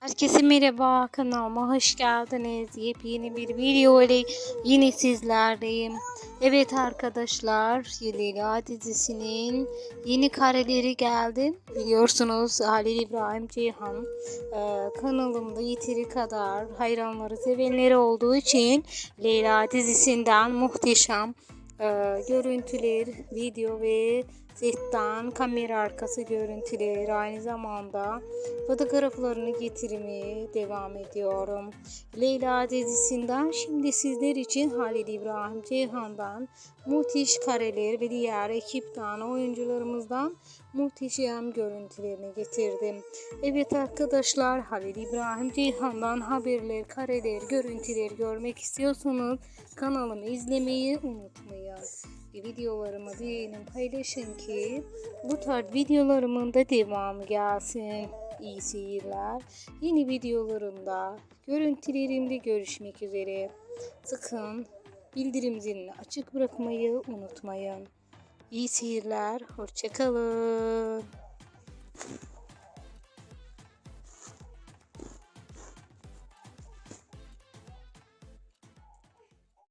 Herkese merhaba kanalıma hoş geldiniz. Yepyeni bir video ile yine sizlerdeyim. Evet arkadaşlar Leyla dizisinin yeni kareleri geldi. Biliyorsunuz Halil İbrahim Ceyhan e, kanalımda yeteri kadar hayranları sevenleri olduğu için Leyla dizisinden muhteşem e, görüntüler, video ve setten kamera arkası görüntüler aynı zamanda fotoğraflarını getirmeye devam ediyorum. Leyla dizisinden şimdi sizler için Halil İbrahim Ceyhan'dan muhteş kareler ve diğer ekipten oyuncularımızdan muhteşem görüntülerini getirdim. Evet arkadaşlar Halil İbrahim Ceyhan'dan haberler, kareler, görüntüler görmek istiyorsanız kanalımı izlemeyi unutmayın. Videolarımı beğenin paylaşın ki bu tarz videolarımın da devamı gelsin. İyi seyirler. Yeni videolarımda, görüntülerimde görüşmek üzere. Sakın bildirim zilini açık bırakmayı unutmayın. İyi seyirler. Hoşçakalın.